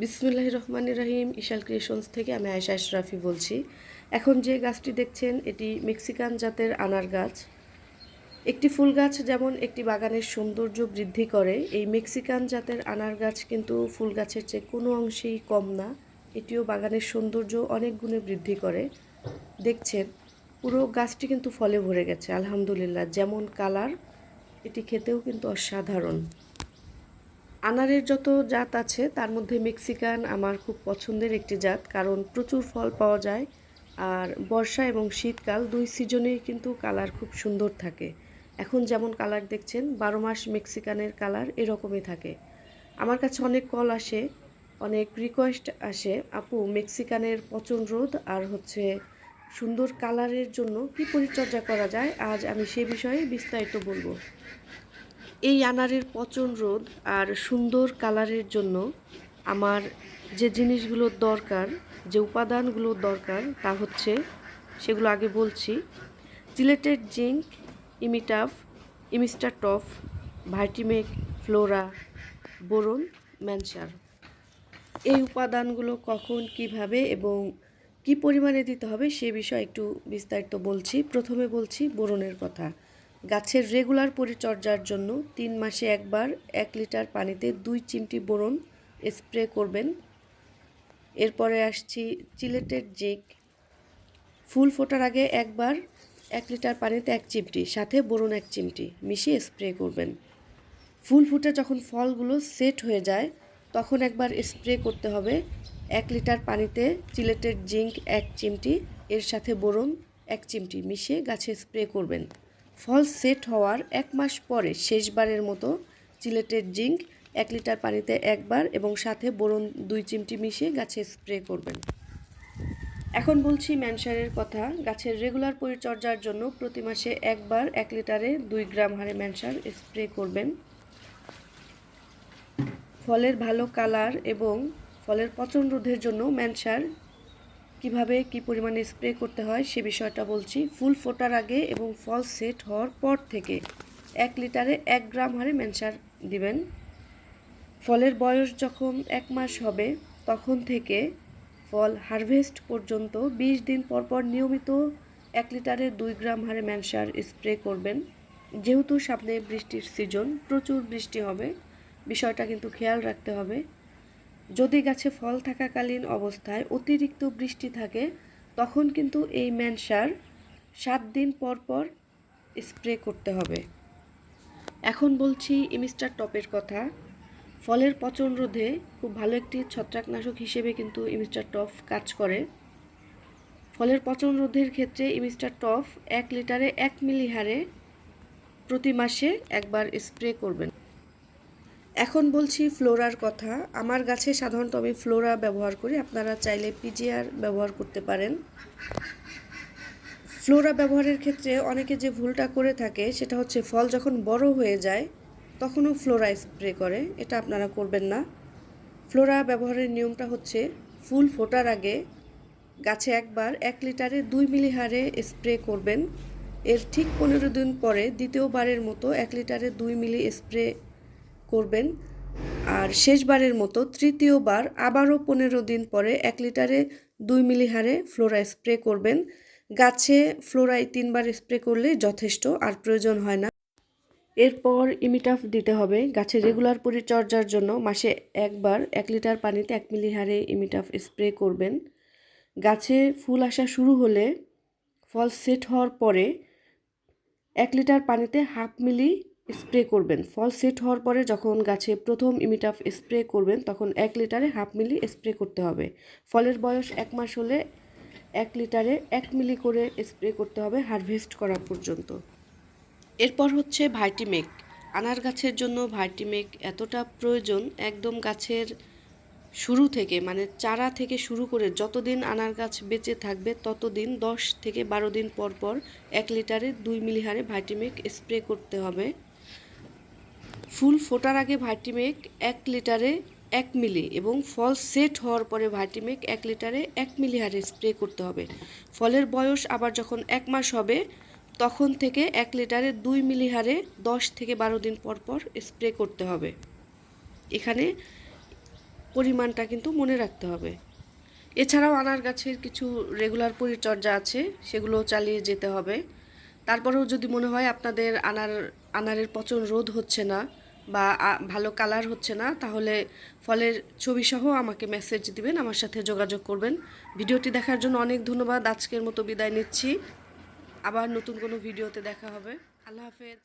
বিসমুল্লাহ রহমান রাহিম ইশাল ক্রিয়েশনস থেকে আমি আয়সা আশরাফি বলছি। এখন যে গাছটি দেখছেন, এটি মেক্সিকান জাতের আনার গাছ। একটি ফুল গাছ যেমন একটি বাগানের সৌন্দর্য বৃদ্ধি করে, এই মেক্সিকান জাতের আনার গাছ কিন্তু ফুল গাছের চেয়ে কোনো অংশেই কম না। এটিও বাগানের সৌন্দর্য অনেক গুণে বৃদ্ধি করে। দেখছেন, পুরো গাছটি কিন্তু ফলে ভরে গেছে, আলহামদুলিল্লাহ। যেমন কালার, এটি খেতেও কিন্তু অসাধারণ। আনারের যত জাত আছে, তার মধ্যে মেক্সিকান আমার খুব পছন্দের একটি জাত, কারণ প্রচুর ফল পাওয়া যায়। আর বর্ষা এবং শীতকাল দুই সিজনেই কিন্তু কালার খুব সুন্দর থাকে। এখন যেমন কালার দেখছেন, বারো মাস মেক্সিকানের কালার এরকমই থাকে। আমার কাছে অনেক কল আসে, অনেক রিকোয়েস্ট আসে, আপু, মেক্সিকানের পচন রোধ আর হচ্ছে সুন্দর কালারের জন্য কি পরিচর্যা করা যায়? আজ আমি সে বিষয়ে বিস্তারিত বলব। এই আনারের পচন রোধ আর সুন্দর কালারের জন্য আমার যে জিনিসগুলোর দরকার, যে উপাদানগুলোর দরকার তা হচ্ছে সেগুলো আগে বলছি। জিলেটেড জিঙ্ক, ইমিটাফ, ইমিস্টার ইমিস্টাটফ ভাইটিমেক, ফ্লোরা, বোরন, ম্যানসার। এই উপাদানগুলো কখন, কীভাবে এবং কি পরিমাণে দিতে হবে সে বিষয়ে একটু বিস্তারিত বলছি। প্রথমে বলছি বোরনের কথা। গাছের রেগুলার পরিচর্যার জন্য তিন মাসে একবার এক লিটার পানিতে দুই চিমটি বোরন স্প্রে করবেন। এরপরে আসছি চিলেটেড জিক ফুল ফোটার আগে একবার এক লিটার পানিতে এক চিমটি, সাথে বোরন এক চিমটি মিশিয়ে স্প্রে করবেন। ফুল ফুটে যখন ফলগুলো সেট হয়ে যায়, তখন একবার স্প্রে করতে হবে। এক লিটার পানিতে চিলেটেড জিঙ্ক এক চিমটি, এর সাথে বোরন এক চিমটি মিশিয়ে গাছে স্প্রে করবেন। ফল সেট হওয়ার এক মাস পরে শেষবারের মতো চিলেটেড জিঙ্ক এক লিটার পানিতে একবার এবং সাথে বোরন দুই চিমটি মিশিয়ে গাছে স্প্রে করবেন। এখন বলছি ম্যানসারের কথা, গাছের রেগুলার পরিচর্যার জন্য প্রতি মাসে একবার এক লিটারে দুই গ্রাম হারে ম্যানসার স্প্রে করবেন। ফলের ভালো কালার এবং ফলের পচন রোধের জন্য ম্যানসার কীভাবে কি পরিমাণে স্প্রে করতে হয় সে বিষয়টা বলছি। ফুল ফোটার আগে এবং ফল সেট হওয়ার পর থেকে এক লিটারে এক গ্রাম হারে ম্যানসার দিবেন। ফলের বয়স যখন এক মাস হবে, তখন থেকে ফল হারভেস্ট পর্যন্ত বিশ দিন পর পর নিয়মিত এক লিটারে দুই গ্রাম হারে ম্যানসার স্প্রে করবেন। যেহেতু সামনে বৃষ্টির সিজন, প্রচুর বৃষ্টি হবে, বিষয়টা কিন্তু খেয়াল রাখতে হবে। যদি গাছে ফল থাকাকালীন অবস্থায় অতিরিক্ত বৃষ্টি থাকে, তখন কিন্তু এই ম্যানসার সাত দিন পর পর স্প্রে করতে হবে। এখন বলছি ইমিস্টার টপের কথা। ফলের পচন রোধে খুব ভালো একটি ছত্রাকনাশক হিসেবে কিন্তু ইমিস্টার টপ কাজ করে। ফলের পচন রোধের ক্ষেত্রে ইমিস্টার টপ এক লিটারে এক মিলি হারে প্রতি মাসে একবার স্প্রে করবেন। এখন বলছি ফ্লোরার কথা। আমার গাছে সাধারণত আমি ফ্লোরা ব্যবহার করি। আপনারা চাইলে পিজিআর ব্যবহার করতে পারেন। ফ্লোরা ব্যবহারের ক্ষেত্রে অনেকে যে ভুলটা করে থাকে, সেটা হচ্ছে ফল যখন বড় হয়ে যায়, তখনও ফ্লোরা স্প্রে করে। এটা আপনারা করবেন না। ফ্লোরা ব্যবহারের নিয়মটা হচ্ছে, ফুল ফোটার আগে গাছে একবার এক লিটারে দুই মিলি হারে স্প্রে করবেন। এর ঠিক পনেরো দিন পরে দ্বিতীয়বারের মতো এক লিটারে দুই মিলি স্প্রে করবেন। আর শেষবারের মতো তৃতীয়বার আবারও পনেরো দিন পরে এক লিটারে দুই মিলি হারে ফ্লোরা স্প্রে করবেন। গাছে ফ্লোরায় তিনবার স্প্রে করলে যথেষ্ট, আর প্রয়োজন হয় না। এরপর ইমিটাফ দিতে হবে। গাছে রেগুলার পরিচর্যার জন্য মাসে একবার এক লিটার পানিতে এক মিলি হারে ইমিটাফ স্প্রে করবেন। গাছে ফুল আসা শুরু হলে ফল সেট হওয়ার পরে এক লিটার পানিতে হাফ মিলি স্প্রে করবেন। ফল সেট হওয়ার পরে যখন গাছে প্রথম ইমিটাফ স্প্রে করবেন, তখন এক লিটারে হাফ মিলি স্প্রে করতে হবে। ফলের বয়স এক মাস হলে এক লিটারে এক মিলি করে স্প্রে করতে হবে হারভেস্ট করা পর্যন্ত। এরপর হচ্ছে ভাইটিমেক। আনার গাছের জন্য ভাইটিমেক এতটা প্রয়োজন একদম গাছের শুরু থেকে মানে চারা থেকে শুরু করে যতদিন আনার গাছ বেঁচে থাকবে, ততদিন দশ থেকে বারো দিন পর পর এক লিটারে দুই মিলি হারে ভাইটিমেক স্প্রে করতে হবে। ফুল ফোটার আগে ভাইটিমেক এক লিটারে এক মিলি এবং ফল সেট হওয়ার পরে ভাইটিমেক এক লিটারে এক মিলি হারে স্প্রে করতে হবে। ফলের বয়স আবার যখন এক মাস হবে, তখন থেকে এক লিটারে দুই মিলি হারে দশ থেকে বারো দিন পর পর স্প্রে করতে হবে। এখানে পরিমাণটা কিন্তু মনে রাখতে হবে। এছাড়াও আনার গাছের কিছু রেগুলার পরিচর্যা আছে, সেগুলো চালিয়ে যেতে হবে। তারপরেও যদি মনে হয় আপনাদের আনার আনারের পচন রোধ হচ্ছে না বা ভালো কালার হচ্ছে না, তাহলে ফলের ছবি সহ আমাকে মেসেজ দিবেন, আমার সাথে যোগাযোগ করবেন। ভিডিওটি দেখার জন্য অনেক ধন্যবাদ, আজকের মতো বিদায় নিচ্ছি। আবার নতুন কোনো ভিডিওতে দেখা হবে। আল্লাহ হাফেজ।